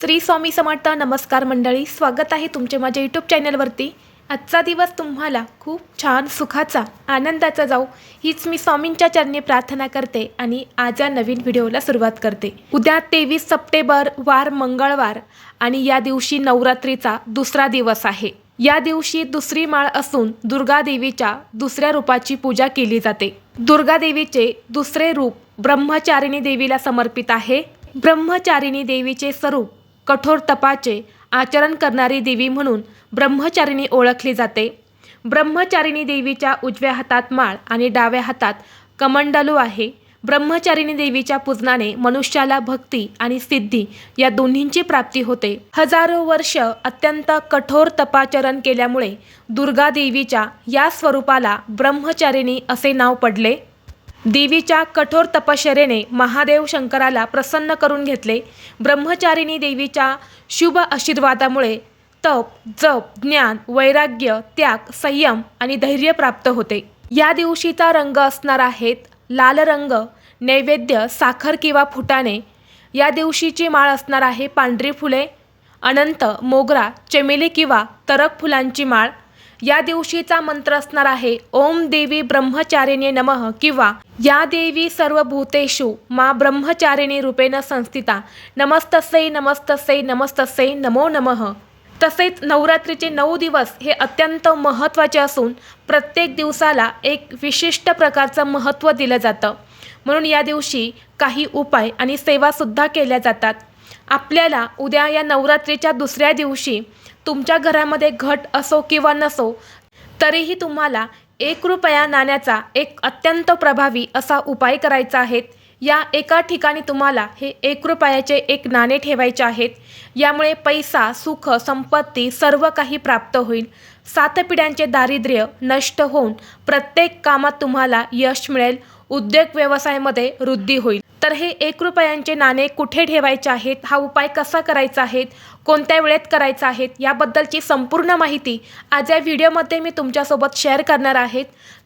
श्री स्वामी समर्थ नमस्कार मंडळी स्वागत आहे तुमचे माझ्या यूट्यूब चॅनलवरती आजचा दिवस तुम्हाला खूप छान सुखाचा आनंदाचा जाऊ हीच मी स्वामींच्या चरणी प्रार्थना करते आणि आज या नवीन व्हिडिओला सुरुवात करते. उद्या तेवीस सप्टेंबर वार मंगळवार आणि या दिवशी नवरात्रीचा दुसरा दिवस आहे. या दिवशी दुसरी माळ असून दुर्गा देवीच्या दुसऱ्या रूपाची पूजा केली जाते. दुर्गा देवीचे दुसरे रूप ब्रह्मचारिणी देवीला समर्पित आहे. ब्रह्मचारिणी देवीचे स्वरूप कठोर तपाचे आचरण करणारी देवी म्हणून ब्रह्मचारिणी ओळखली जाते. ब्रह्मचारिणी देवीच्या उजव्या हातात माळ आणि डाव्या हातात कमंडलू आहे. ब्रह्मचारिणी देवीच्या पूजनाने मनुष्याला भक्ती आणि सिद्धी या दोन्हींची प्राप्ती होते. हजारो वर्ष अत्यंत कठोर तपाचरण केल्यामुळे दुर्गा देवीच्या या स्वरूपाला ब्रह्मचारिणी असे नाव पडले. देवीच्या कठोर तपश्चरेने महादेव शंकराला प्रसन्न करून घेतले. ब्रह्मचारिणी देवीच्या शुभ आशीर्वादामुळे तप जप ज्ञान वैराग्य त्याग संयम आणि धैर्य प्राप्त होते. या दिवशीचा रंग असणार आहेत लाल रंग नैवेद्य साखर किंवा फुटाणे. या दिवशीची माळ असणार आहे पांढरी फुले अनंत मोगरा चमेली किंवा तरक फुलांची माळ. या दिवशीचा मंत्र असणार आहे ओम देवी ब्रह्मचारिणी नमः किंवा या देवी सर्व भूतेषु मा ब्रह्मचारिणी रूपेण संस्थिता। नमस्तस्यै नमस्तस्यै नमस्तस्यै नमो नमः. तसेच नवरात्रीचे नऊ दिवस हे अत्यंत महत्त्वाचे असून प्रत्येक दिवसाला एक विशिष्ट प्रकारचं महत्त्व दिलं जातं. म्हणून या दिवशी काही उपाय आणि सेवासुद्धा केल्या जातात. आपल्याला उद्या या नवरात्रीच्या दुसऱ्या दिवशी तुमच्या घरामध्ये घट असो किंवा नसो तरीही तुम्हाला एक रुपया नाण्याचा एक अत्यंत प्रभावी असा उपाय करायचा आहे या एका ठिकाणी तुम्हाला हे एक रुपयाचे एक नाणे ठेवायचे आहेत. यामुळे पैसा सुख संपत्ती सर्व काही प्राप्त होईल. सात पिढ्यांचे दारिद्र्य नष्ट होऊन प्रत्येक कामात तुम्हाला यश मिळेल. उद्योग व्यवसायामध्ये वृद्धी होईल. तर हे एक रुपयांचे नाणे कुठे ठेवायचे आहेत? हा उपाय कसा करायचा आहे? कोणत्या वेळेत करायचा आहेत याबद्दलची संपूर्ण माहिती आज या व्हिडिओमध्ये मी तुमच्यासोबत शेअर करणार आहेत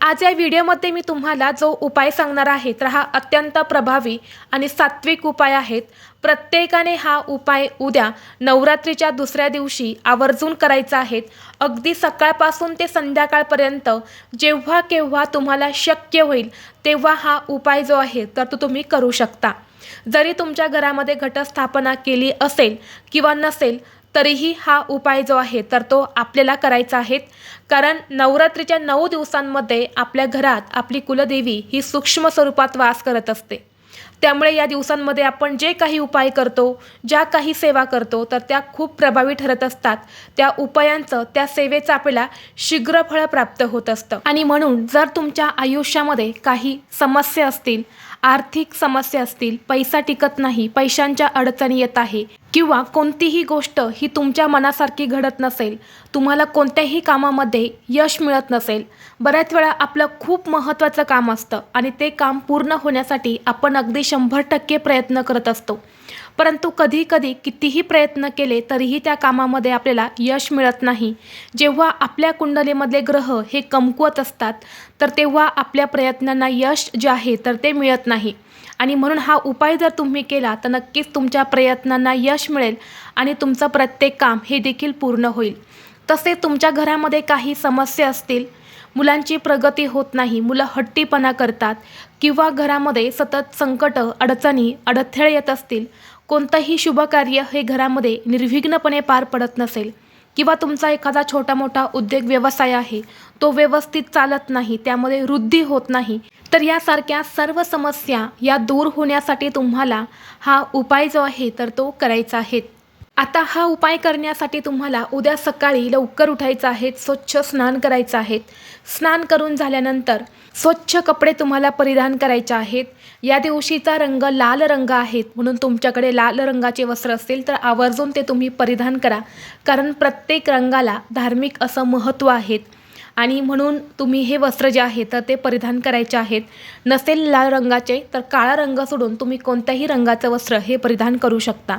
आज या व्हिडिओमध्ये मी तुम्हाला जो उपाय सांगणार आहे तर हा अत्यंत प्रभावी आणि सात्विक उपाय आहेत. प्रत्येकाने हा उपाय उद्या नवरात्रीच्या दुसऱ्या दिवशी आवर्जून करायचा आहेत अगदी सकाळपासून ते संध्याकाळपर्यंत जेव्हा केव्हा तुम्हाला शक्य होईल तेव्हा हा उपाय जो आहे तर तो तुम्ही करू शकता. जरी तुमच्या घरामध्ये घटस्थापना केली असेल किंवा नसेल तरीही हा उपाय जो आहे तर तो आपल्याला करायचा आहे. कारण नवरात्रीच्या नऊ दिवसांमध्ये आपल्या घरात आपली कुलदेवी ही सूक्ष्म स्वरूपात वास करत असते. त्यामुळे या दिवसांमध्ये आपण जे काही उपाय करतो ज्या काही सेवा करतो तर त्या खूप प्रभावी ठरत असतात. त्या उपायांचं त्या सेवेचं आपल्याला शीघ्र फळ प्राप्त होत असतं. आणि म्हणून जर तुमच्या आयुष्यामध्ये काही समस्या असतील आर्थिक समस्या असतील पैसा टिकत नाही पैशांच्या अडचणी येत आहे किंवा कोणतीही गोष्ट ही तुमच्या मनासारखी घडत नसेल तुम्हाला कोणत्याही कामामध्ये यश मिळत नसेल बऱ्याच वेळा आपलं खूप महत्त्वाचं काम असतं आणि ते काम पूर्ण होण्यासाठी आपण अगदी शंभर टक्के प्रयत्न करत असतो. परंतु कधी कधी कितीही प्रयत्न केले तरीही त्या कामामध्ये आपल्याला यश मिळत नाही. जेव्हा आपल्या कुंडलीमधले ग्रह हे कमकुवत असतात तर तेव्हा आपल्या प्रयत्नांना यश जे आहे तर ते मिळत नाही. आणि म्हणून हा उपाय जर तुम्ही केला तर नक्कीच तुमच्या प्रयत्नांना यश मिळेल आणि तुमचं प्रत्येक काम हे देखील पूर्ण होईल. तसे तुमच्या घरामध्ये काही समस्या असतील मुलांची प्रगती होत नाही मुलं हट्टीपणा करतात किंवा घरामध्ये सतत संकट अडचणी अडथळे येत असतील कोणतंही शुभकार्य हे घरामध्ये निर्विघ्नपणे पार पडत नसेल किंवा तुमचा एखादा छोटा मोठा उद्योग व्यवसाय आहे तो व्यवस्थित चालत नाही त्यामध्ये वृद्धी होत नाही तर यासारख्या सर्व समस्या या दूर होण्यासाठी तुम्हाला हा उपाय जो आहे तर तो करायचा आहे. आता हा उपाय करण्यासाठी तुम्हाला उद्या सकाळी लवकर उठायचं आहे स्वच्छ स्नान करायचं आहे. स्नान करून झाल्यानंतर स्वच्छ कपडे तुम्हाला परिधान करायचे आहेत. या दिवशीचा रंग लाल रंग आहेत. म्हणून तुमच्याकडे लाल रंगाचे वस्त्र असतील तर आवर्जून ते तुम्ही परिधान करा. कारण प्रत्येक रंगाला धार्मिक असं महत्त्व आहे. आणि म्हणून तुम्ही हे वस्त्र जे आहे तर ते परिधान करायचे आहेत. नसेल लाल रंगाचे तर काळा रंग सोडून तुम्ही कोणत्याही रंगाचं वस्त्र हे परिधान करू शकता.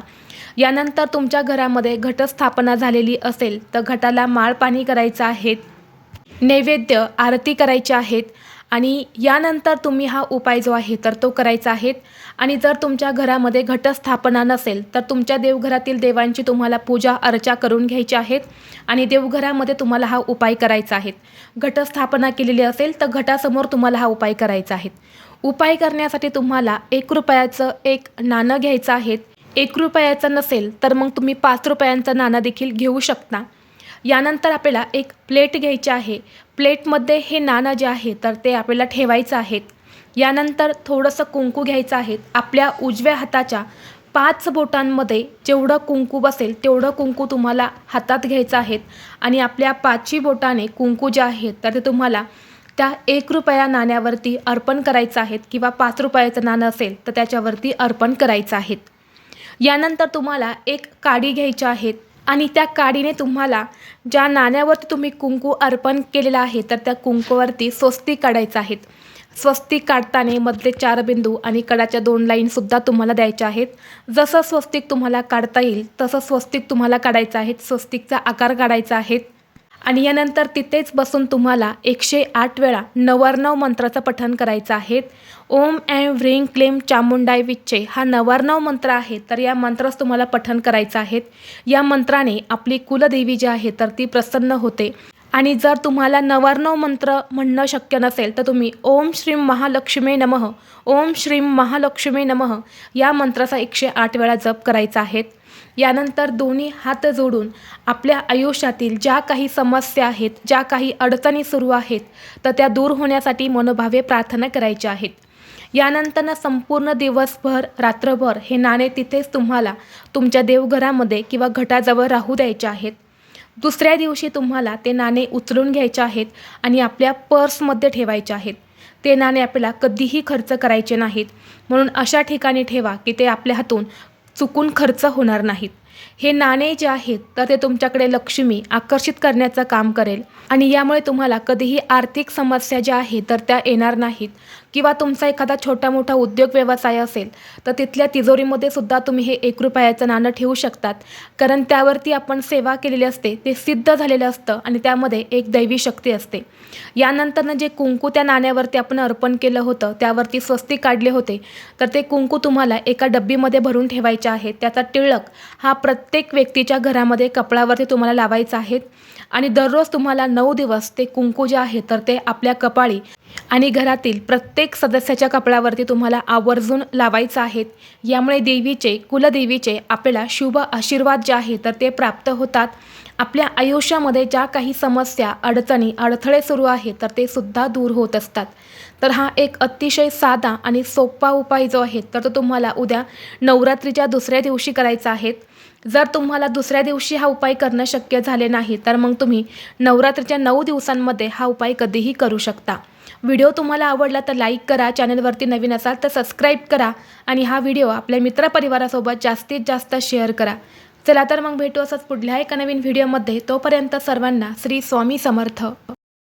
यानंतर तुमच्या घरामध्ये घटस्थापना झालेली असेल तर घटाला माळ पाणी करायचं आहे. नैवेद्य आरती करायची आहेत आणि यानंतर तुम्ही हा उपाय जो आहे तर तो करायचा आहे. आणि जर तुमच्या घरामध्ये घटस्थापना नसेल तर तुमच्या देवघरातील देवांची तुम्हाला पूजा अर्चा करून घ्यायची आहेत आणि देवघरामध्ये तुम्हाला हा उपाय करायचा आहे. घटस्थापना केलेली असेल तर घटासमोर तुम्हाला हा उपाय करायचा आहे. उपाय करण्यासाठी तुम्हाला एक रुपयाचं एक नाणं घ्यायचं आहे. एक रुपयाचं नसेल तर मग तुम्ही पाच रुपयांचा नाणा देखील घेऊ शकता. यानंतर आपल्याला एक प्लेट घ्यायची आहे. प्लेटमध्ये हे नाणं जे आहे तर ते आपल्याला ठेवायचं आहेत. यानंतर थोडंसं कुंकू घ्यायचं आहे. आपल्या उजव्या हाताच्या पाच बोटांमध्ये जेवढं कुंकू बसेल तेवढं कुंकू तुम्हाला हातात घ्यायचं आहेत. आणि आपल्या पाचवी बोटाने कुंकू जे आहेत तर ते तुम्हाला त्या एक रुपया नाण्यावरती अर्पण करायचं आहेत किंवा पाच रुपयाचं नाणं असेल तर त्याच्यावरती अर्पण करायचं आहे यानंतर तुम्हाला एक काडी घ्यायच्या आहेत आणि त्या काडीने तुम्हाला ज्या नाण्यावरती तुम्ही कुंकू अर्पण केलेला आहे तर त्या कुंकूवरती स्वस्ती काढायचं आहेत स्वस्तिक काढताना मधले चार बिंदू आणि कडाच्या दोन लाईनसुद्धा तुम्हाला द्यायच्या आहेत. जसं स्वस्तिक तुम्हाला काढता येईल तसं स्वस्तिक तुम्हाला काढायचं आहे. स्वस्तिकचा आकार काढायचा आहे. आणि यानंतर तिथेच बसून तुम्हाला एकशे आठ वेळा नवार्णव मंत्राचं पठण करायचं आहे. ओम ऐं व्रीं क्लेम चामुंडाय विच्चे हा नवार्णव मंत्र आहे तर या मंत्रास तुम्हाला पठण करायचं आहे. या मंत्राने आपली कुलदेवी जी आहे तर ती प्रसन्न होते. आणि जर तुम्हाला नवार्णव मंत्र म्हणणं शक्य नसेल तर तुम्ही ओम श्रीम महालक्ष्मी नमः ओम श्रीम महालक्ष्मी नमः या मंत्राचा एकशे आठ वेळा जप करायचा आहे. यानंतर दोन्ही हात जोडून आपल्या आयुष्यातील ज्या काही समस्या आहेत ज्या काही अडचणी सुरू आहेत तर त्या दूर होण्यासाठी मनोभावे प्रार्थना करायच्या आहेत. यानंतरनं संपूर्ण दिवसभर रात्रभर हे नाणे तिथेच तुम्हाला तुमच्या देवघरामध्ये किंवा घटाजवळ राहू द्यायचे आहेत. दुसऱ्या दिवशी तुम्हाला ते नाणे उचलून घ्यायचे आहेत आणि आपल्या पर्समध्ये ठेवायचे आहेत. ते नाणे आपल्याला कधीही खर्च करायचे नाहीत. म्हणून अशा ठिकाणी ठेवा की ते आपल्या हातून चुकून खर्च होणार नाहीत. हे नाणे जे आहेत तर ते तुमच्याकडे लक्ष्मी आकर्षित करण्याचं काम करेल. आणि यामुळे तुम्हाला कधीही आर्थिक समस्या ज्या आहेत तर त्या येणार नाहीत. किंवा तुमचा एखादा छोटा मोठा उद्योग व्यवसाय असेल तर तिथल्या तिजोरीमध्ये सुद्धा तुम्ही हे एक रुपयाचं नाणं ठेवू शकतात. कारण त्यावरती आपण सेवा केलेली असते ते सिद्ध झालेलं असतं आणि त्यामध्ये एक दैवी शक्ती असते. यानंतरनं जे कुंकू त्या नाण्यावरती आपण अर्पण केलं होतं त्यावरती स्वस्ती काढले होते तर ते कुंकू तुम्हाला एका डब्बीमध्ये भरून ठेवायचे आहे. त्याचा टिळक हा प्रत्येक व्यक्तीच्या घरामध्ये कपाळावरती तुम्हाला लावायचा आहे आणि दररोज तुम्हाला नऊ दिवस ते कुंकू जे आहे तर ते आपल्या कपाळी आणि घरातील प्रत्येक सदस्याच्या कपाळावरती तुम्हाला आवर्जून लावायचं आहेत. यामुळे देवीचे कुलदेवीचे आपल्याला शुभ आशीर्वाद जे आहे तर ते प्राप्त होतात. आपल्या आयुष्यामध्ये ज्या काही समस्या अडचणी अडथळे सुरू आहेत तर ते सुद्धा दूर होत असतात. तर हा एक अतिशय साधा आणि सोपा उपाय जो आहे तर तो तुम्हाला उद्या नवरात्रीच्या दुसऱ्या दिवशी करायचा आहे. जर तुम्हाला दुसऱ्या दिवशी हा उपाय करणं शक्य झाले नाही तर मग तुम्ही नवरात्रीच्या नऊ दिवसांमध्ये हा उपाय कधीही करू शकता. व्हिडिओ तुम्हाला आवडला तर लाईक करा चॅनलवरती नवीन असाल तर सबस्क्राईब करा आणि हा व्हिडिओ आपल्या मित्रपरिवारासोबत जास्तीत जास्त शेअर करा. चला तर मग भेटू असंच पुढल्या एका नवीन व्हिडिओमध्ये. तोपर्यंत सर्वांना श्री स्वामी समर्थ.